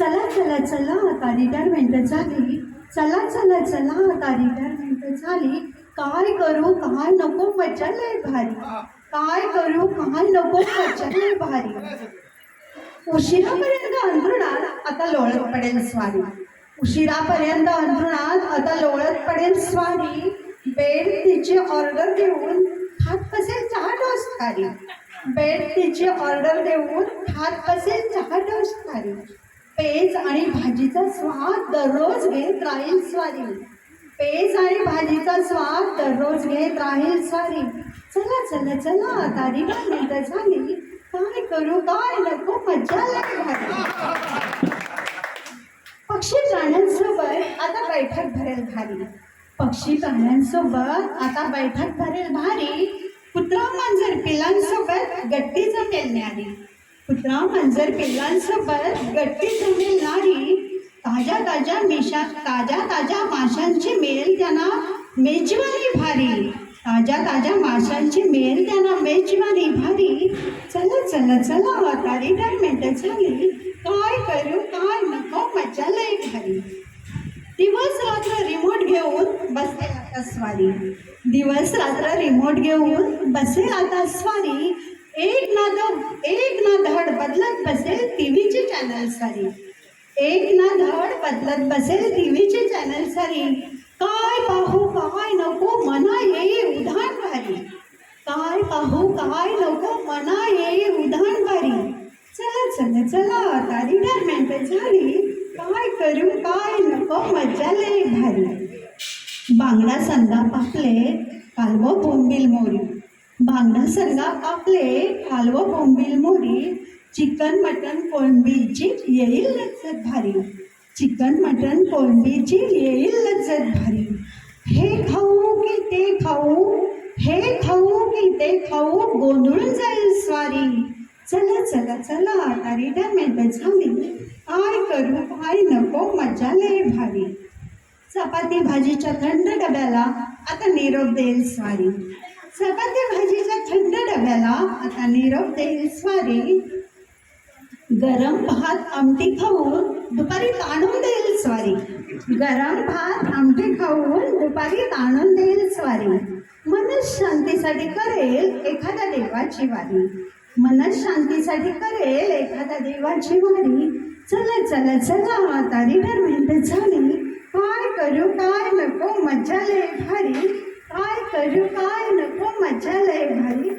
चला चला चला आता रिटायरमेंट झाली. चला चला चला आता रिटायरमेंट झाली. काय करू काय नको मजा लय भारी. काय करू काय नको मजा लय भारी. उशिरापर्यंत अंतरुणात आता लोळत पडेल स्वारी. उशिरापर्यंत अंतरुणात आता लोळत पडेल स्वारी. बेड तिची ऑर्डर देऊन खात बसेल चहा डोस बेड तिची ऑर्डर देऊन खात बसेल चहा डोस पेज आणि भाजीचा स्वाद दररोज घेत राहील स्वारी. पेज आणि भाजीचा स्वाद दररोज घेत राहील स्वारी. चला चला चला आता रिटायरमेंट झाली. काय करू काय नको मज्जा लय पक्षी प्राण्यांसोबत आता बैठक भरेल भारी. पक्षी प्राण्यांसोबत आता बैठक भरेल भारी. कुत्रा मांजर पिलांसोबत गट्टी जमेल न्यारी कुत्रा मांजर पिल्लांसोबत गट्टी जमेल नारी ताज्या ताज्या मिशा ताज्या ताज्या माशांची मेल त्यांना मेजवानी भारी. ताज्या ताज्या माशांची मेल त्यांना मेजवानी भारी. चला चला चला आता रिटायरमेंट झाली. काय करू काय नको मजा लय भारी. दिवस रात्र रिमोट घेऊन बसते आता स्वारी. दिवस रात्र रिमोट घेऊन बसे आता स्वारी. एक ना द एक ना धड बदलत बसेल टी व्हीचे चॅनल सारी. एक ना धड बदलत बसेल टी व्हीचे चॅनल सारी. काय पाहू काय नको मना ये उधाण भारी. काय पाहू काय नको मना ये उधाण भारी. चला चला चला आता रिटायरमेंट झाली. काय करू काय नको मजा लय भारी. बांगडा संगा पाकले कालवो बोंबील मोरी. बांगडा सरगा पापले कालव बोंबील मोरी चिकन मटन कोळंबीची येईल लज्जत भारी. चिकन मटन कोळंबीची येईल लज्जत भारी. हे खाऊ की ते खाऊ हे खाऊ की ते खाऊ गोंधळून जाईल स्वारी. चला चला चला आता रिटायरमेंट झाली काय करू आय नको मजा लय भारी. चपाती भाजीच्या थंड डब्याला आता निरोप देईल स्वारी. चपाती भाजीच्या थंड डब्याला आता निरोप देईल स्वारी. गरम भात आमटी खाऊन दुपारी ताणून देईल स्वारी. गरम भात आमटी खाऊन दुपारी ताणून देईल स्वारी. मनस शांतीसाठी करेल एखाद्या देवाची वारी. मनस शांतीसाठी करेल एखाद्या देवाची वारी. चला चला चला तारी रिटायरमेंट झाली. काय करू काय नको मजा लय भारी. काय करू काय नको मजा लय भारी.